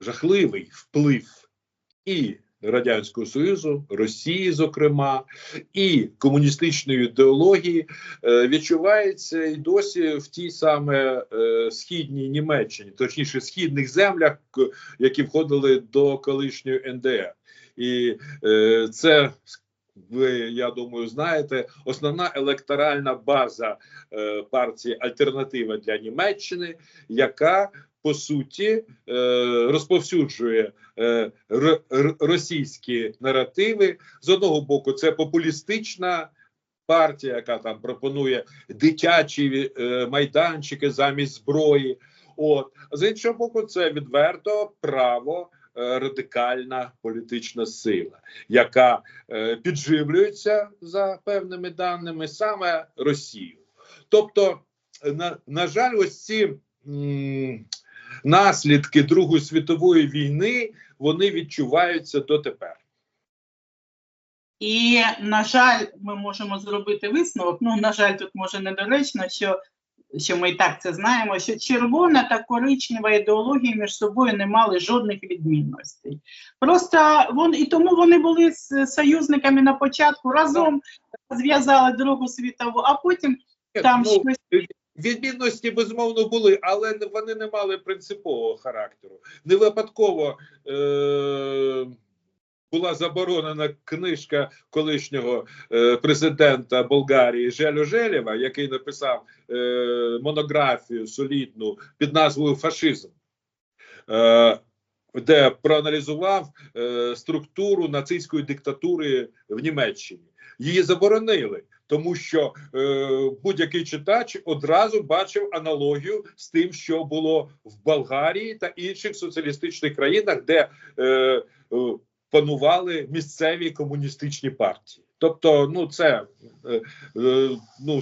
жахливий вплив і Радянського Союзу, Росії, зокрема, і комуністичної ідеології е, відчувається і досі в тій саме е, східній Німеччині, точніше, східних землях, які входили до колишньої НДР. І е, це ви, я думаю, знаєте, основна електоральна база партії Альтернатива для Німеччини, яка по суті е, розповсюджує е, російські наративи. З одного боку, це популістична. Партія, яка там пропонує дитячі е, майданчики замість зброї, от з іншого боку, це відверто право радикальна політична сила, яка підживлюється за певними даними саме Росію. Тобто, на, на жаль, ось ці наслідки Другої світової війни вони відчуваються дотепер. І, на жаль, ми можемо зробити висновок. Ну, на жаль, тут може недоречно, що, що ми і так це знаємо, що червона та коричнева ідеології між собою не мали жодних відмінностей. Просто вон, і тому вони були з союзниками на початку, разом зв'язали Другу світову, а потім там Ну, щось. Відмінності безумовно були, але вони не мали принципового характеру. Не випадково е- була заборонена книжка колишнього е- президента Болгарії Желю Желєва, який написав е- монографію солідну під назвою Фашизм. Е- де проаналізував е, структуру нацистської диктатури в Німеччині. Її заборонили, тому що е, будь-який читач одразу бачив аналогію з тим, що було в Болгарії та інших соціалістичних країнах, де е, е, панували місцеві комуністичні партії. Тобто, ну це е, е, ну,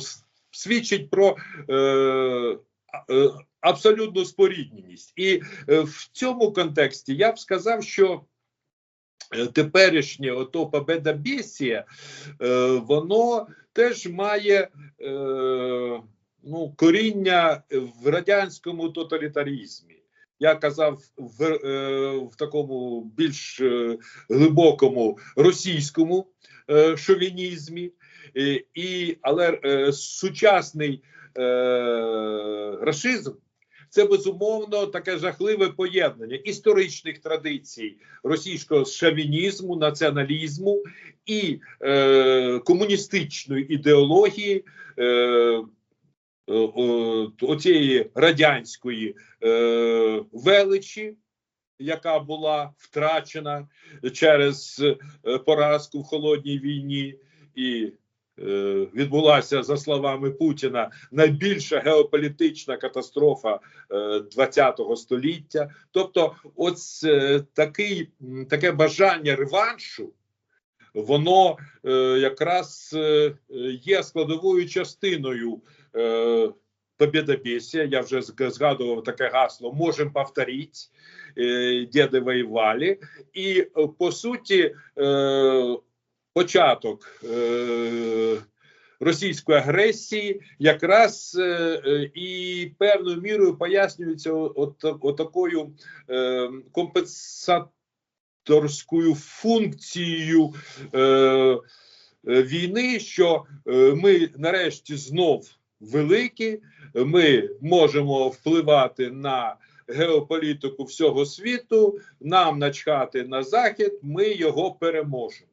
свідчить про е, е, абсолютну спорідненість. І е, в цьому контексті я б сказав, що теперішнє ото победобєсія, е, воно теж має е, ну, коріння в радянському тоталітарізмі. Я казав в, е, в такому більш е, глибокому російському е, шовінізмі, е, і, але е, сучасний е, рашизм це безумовно таке жахливе поєднання історичних традицій російського шовінізму, націоналізму і е, комуністичної ідеології. Е, е, оцієї радянської е, величі, яка була втрачена через е, поразку в холодній війні, і відбулася, за словами Путіна, найбільша геополітична катастрофа е, ХХ століття. Тобто, ось е, такий, таке бажання реваншу. Воно е, якраз е, є складовою частиною е. Я вже згадував таке гасло «Можем повторити», е, діди воювали. І е, по суті, е, початок е, російської агресії якраз е, е, і певною мірою пояснюється от, от такою е, компенсаторською функцією війни, що ми нарешті знов великі, ми можемо впливати на геополітику всього світу, нам начхати на захід, ми його переможемо.